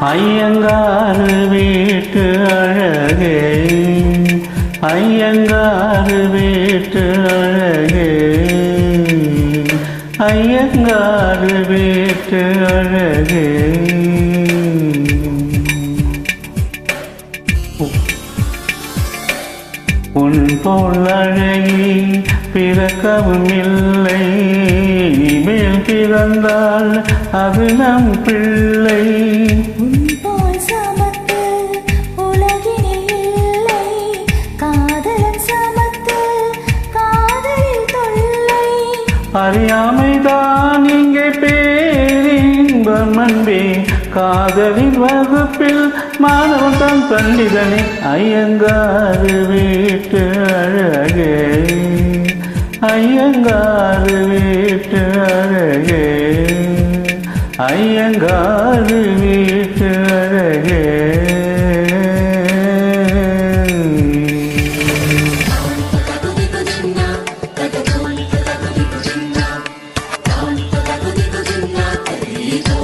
ஐயங்காறு வீட்டு அழகே. ஐயங்காறு வீட்டு அழகே. ஐயங்காறு வீட்டு அழகே. உன் போல் அழகி பிறக்கவும் இல்லை. மேல் பிறந்தால் அது நம் பிள்ளை. அறியாமைதான் இங்கே பேரின்பம் அன்பே. காதலின் வகுப்பில் மாணவன் தான் பண்டிதனே ஐயங்காறு வீட்டு அழகே. ஐயங்காறு வீட்டு அழகே. ஐயங்காறு You.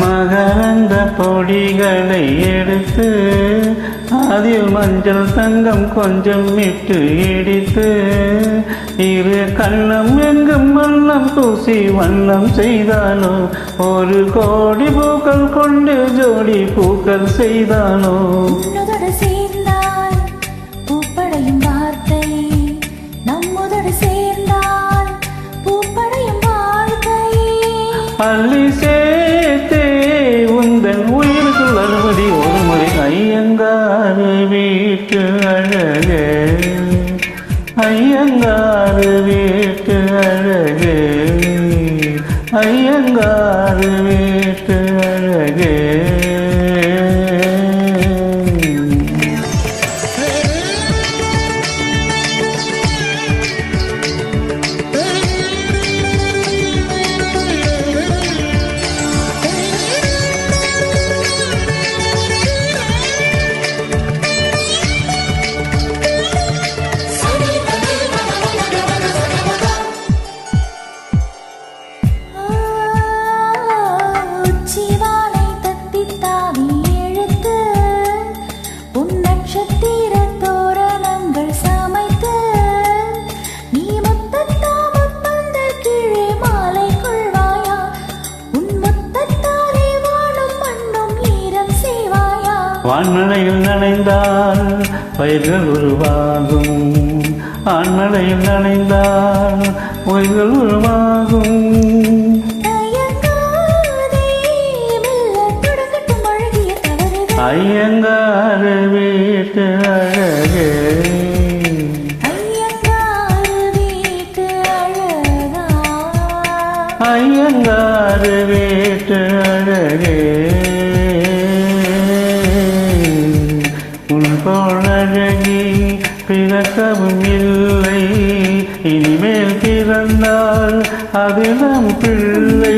மகரந்த பொடிகளை எடுத்து அதில் மஞ்சள் தங்கம் கொஞ்சம் இட்டு இடித்து இரு கண்ணம் எங்கும் வண்ணம் பூசி வண்ணம் செய்தானோ? ஒரு கோடி பூக்கள் கொண்டு ஜோடி பூக்கள் செய்தானோ? உன்னுதடு சேர்ந்தால் ஐயங்காறு வீட்டு அழகே. ஐயங்காறு வீட்டு அழகே. ஐயங்காறு வீட்டு அழகே. ஆண்மழையில் நனைந்தால் பயிர்கள் உருவாகும். ஆண்மழையில் நனைந்தால் உயிர்கள் உருவாகும். தயங்காதே, மெல்ல தொடங்கட்டும் ஐயங்காறு வீட்டு அழகே. ஐயங்காறு வீட்டு அழகே. அழகி பிறக்கவும் இல்லை. இனிமேல் பிறந்தால் அது நம் பிள்ளை.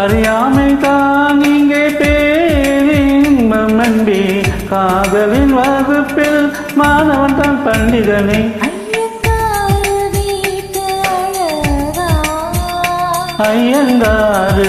அறியாமை தான் இங்கே பேரின்பம் அன்பே காதலின் வகுப்பில் மாணவன் தான் பண்டிதனே. அழகா ஐயங்காறு